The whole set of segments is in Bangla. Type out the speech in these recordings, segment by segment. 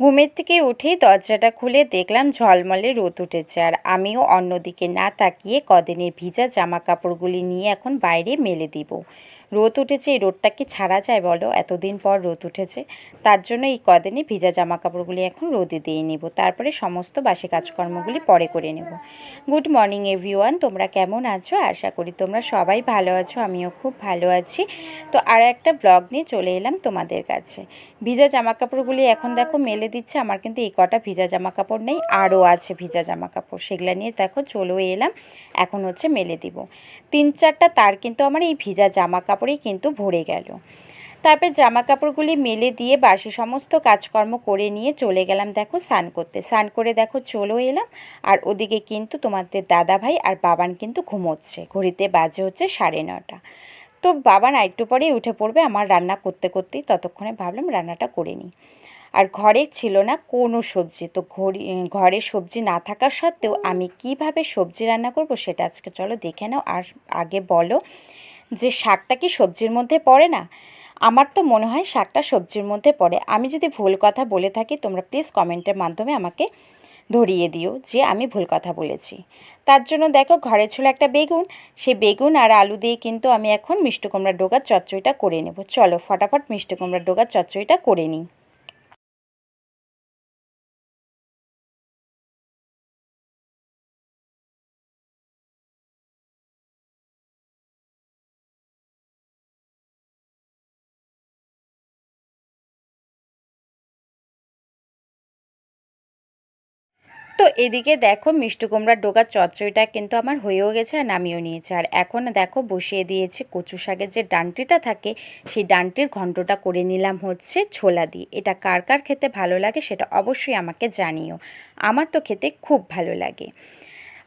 ঘুমের থেকে উঠেই দরজাটা খুলে দেখলাম ঝলমলে রোদ উঠেছে। আর আমিও অন্যদিকে না তাকিয়ে কদিনের ভিজা জামা কাপড়গুলি নিয়ে এখন বাইরে মেলে দিব। রোদ উঠেছে, এই রোদটা কি ছাড়া যায় বলো? এতদিন পর রোদ উঠেছে। তার জন্য এই কদিনে ভিজা জামা কাপড়গুলি এখন রোদে দিয়ে নেব। তারপরে সমস্ত বাসি কাজকর্মগুলি পরে করে নেব। গুড মর্নিং এভরিওয়ান তোমরা কেমন আছো? আশা করি তোমরা সবাই ভালো আছো, আমিও খুব ভালো আছি। তো আর একটা ব্লগ নিয়ে চলে এলাম তোমাদের কাছে। ভিজা জামা কাপড়গুলি এখন দেখো মেলে দিচ্ছে। আমার কিন্তু এই কটা ভিজা জামা কাপড় নেই আরও আছে ভিজা জামা কাপড় সেগুলো নিয়ে দেখো চলেও এলাম। এখন হচ্ছে মেলে দিব। তিন চারটা তার কিন্তু আমার এই ভিজা জামা কাপড়েই কিন্তু ভরে গেল। তারপর জামা কাপড়গুলি মেলে দিয়ে বাসি সমস্ত কাজকর্ম করে নিয়ে চলে গেলাম দেখো স্নান করতে। স্নান করে দেখো চলেও এলাম, আর ওদিকে কিন্তু তোমাদের দাদা ভাই আর বাবান কিন্তু ঘুমোচ্ছে। ঘড়িতে বাজে হচ্ছে সাড়ে নটা। তো বাবান আরেকটু পরেই উঠে পড়বে আমার রান্না করতে করতেই ততক্ষণে ভাবলাম রান্নাটা করে নিই। আর ঘরে ছিল না কোনো সবজি, তো ঘড়ি, ঘরে সবজি না থাকা সত্ত্বেও আমি কীভাবে সবজি রান্না করব সেটা আজকে চলো দেখে নাও। আর আগে বলো যে শাকটা কি সবজির মধ্যে পড়ে না? আমার তো মনে হয় শাকটা সবজির মধ্যে পড়ে। আমি যদি ভুল কথা বলে থাকি, তোমরা প্লিজ কমেন্টের মাধ্যমে আমাকে ধরিয়ে দিও যে আমি ভুল কথা বলেছি। তার জন্য দেখো, ঘরে ছিল একটা বেগুন। সেই বেগুন আর আলু দিয়ে কিন্তু আমি এখন মিষ্টি কুমড়ার ডোগার চচ্চড়িটা করে নেব। চলো, ফটাফট মিষ্টি কুমড়ার ডোগার চচ্চড়িটা করে নিই। তো এদিকে দেখো মিষ্টি কুমড়ার ডোকার চচ্চড়িটা কিন্তু আমার হয়েও গেছে আর নামিয়েও নিয়েছে। আর এখন দেখো বসিয়ে দিয়েছে কচু শাকের যে ডান্টিটা থাকে, সেই ডান্টির ঘণ্টটা করে নিলাম হচ্ছে ছোলা দিয়ে। এটা কার কার খেতে ভালো লাগে সেটা অবশ্যই আমাকে জানিও। আমার তো খেতে খুব ভালো লাগে।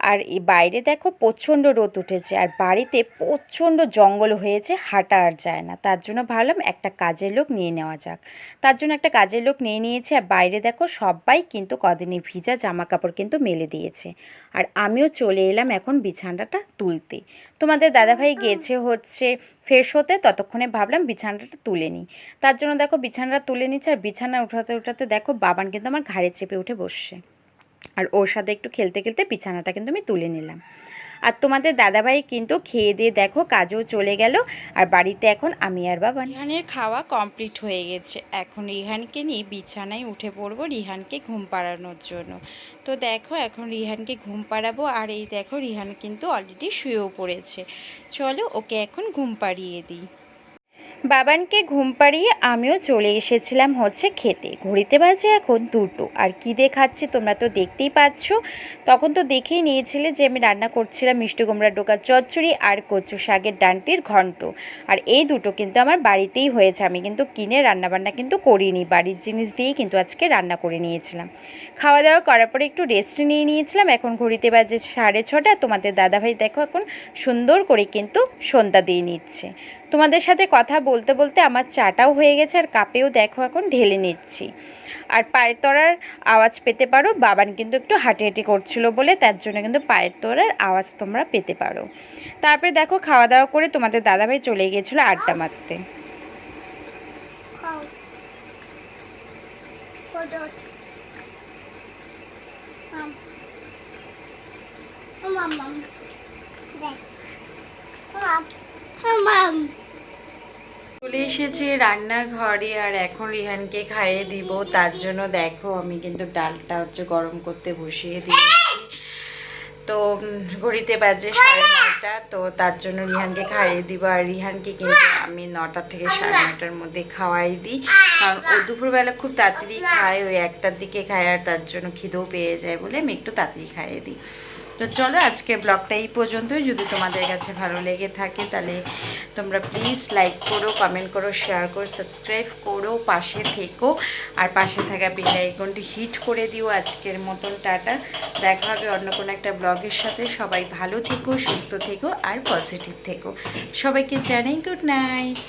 আর এই বাইরে দেখো প্রচণ্ড রোদ উঠেছে আর বাড়িতে প্রচণ্ড জঙ্গল হয়েছে হাঁটা আর যায় না। তার জন্য ভাবলাম একটা কাজের লোক নিয়ে নেওয়া যাক। তার জন্য একটা কাজের লোক নিয়ে নিয়েছে আর বাইরে দেখো সবাই কিন্তু কদিনই ভিজা জামা কাপড় কিন্তু মেলে দিয়েছে। আর আমিও চলে এলাম এখন বিছানাটা তুলতে। তোমাদের দাদাভাই গেছে হচ্ছে ফ্রেশ হতে ততক্ষণে ভাবলাম বিছানাটা তুলে নিই। তার জন্য দেখো বিছানাটা তুলে নিচ্ছে আর বিছানা উঠাতে উঠাতে দেখো বাবান কিন্তু আমার ঘাড়ে চেপে উঠে বসছে। আর ওর সাথে একটু খেলতে খেলতে বিছানাটা কিন্তু আমি তুলে নিলাম। আর তোমাদের দাদাভাই কিন্তু খেয়ে দিয়ে দেখো কাজও চলে গেল, আর বাড়িতে এখন আমি আর বাবা রিহানের খাওয়া কমপ্লিট হয়ে গেছে। এখন রিহানকে নিয়ে বিছানায় উঠে পড়ব রিহানকে ঘুম পাড়ানোর জন্য। তো দেখো এখন রিহানকে ঘুম পাড়াবো, আর এই দেখো রিহান কিন্তু অলরেডি শুয়েও পড়েছে। চলো ওকে এখন ঘুম পাড়িয়ে দিই। বাবানকে ঘুম পাড়িয়ে আমিও চলে এসেছিলাম হচ্ছে খেতে। ঘড়িতে বাজে এখন দুটো। আর কী দিয়ে খাচ্ছি তোমরা তো দেখতেই পাচ্ছ। তখন তো দেখেই নিয়েছিলে যে আমি রান্না করছিলাম মিষ্টি কুমড়ার ডোকার চচ্চড়ি আর কচু শাকের ডানটির ঘন্ট। আর এই দুটো কিন্তু আমার বাড়িতেই হয়েছে। আমি কিন্তু কিনে রান্নাবান্না কিন্তু করিনি। বাড়ির জিনিস দিয়েই কিন্তু আজকে রান্না করে নিয়েছিলাম। খাওয়া দাওয়া করার পরে একটু রেস্ট নিয়ে নিয়েছিলাম। এখন ঘড়িতে বাজে সাড়ে ছটা। তোমাদের দাদাভাই দেখো এখন সুন্দর করে কিন্তু সন্ধ্যা দিয়ে নিচ্ছে। তোমাদের সাথে কথা বলতে বলতে আমার চাটাও হয়ে গেছে, আর কাপেও দেখো এখন ঢেলে নিচ্ছি। আর পায়ের তরার আওয়াজ পেতে পারো, বাবান কিন্তু একটু হাঁটি করছিল বলে, তার জন্য কিন্তু পায়ের তরার আওয়াজ তোমরা পেতে পারো। তারপরে দেখো খাওয়া দাওয়া করে তোমাদের দাদাভাই চলে গিয়েছিল আড্ডা মারতে। মাম দেখ। মাম মাম চলে এসেছি রান্নাঘরে আর এখন রিহানকে খাইয়ে দিব। তার জন্য দেখো আমি কিন্তু ডালটা হচ্ছে গরম করতে বসিয়ে দিয়েছি। তো ঘড়িতে বাজে সাড়ে নটা তো তার জন্য রিহানকে খাইয়ে দিব। আর রিহানকে কিন্তু আমি নটা থেকে সাড়ে নটার মধ্যে খাওয়াই দিই। কারণ ও দুপুরবেলা খুব তাড়াতাড়ি খায়, ওই একটার দিকে খায় আর তার জন্য খিদেও পেয়ে যায় বলে আমি একটু তাড়াতাড়ি খাইয়ে দিই। তো চলো আজকে ব্লগটা এই পর্যন্তই। যদি তোমাদের কাছে ভালো লেগে থাকে তাহলে তোমরা প্লিজ লাইক করো কমেন্ট করো শেয়ার করো সাবস্ক্রাইব করো, পাশে থেকো। আর পাশে থাকা বেল হিট করে দিও আজকের মতন, টাটা। দেখা হবে অন্য কোনো একটা ব্লগের সাথে। সবাই ভালো থেকো, সুস্থ থেকো, আর পজিটিভ থেকো। সবাইকে জানাই গুড নাইট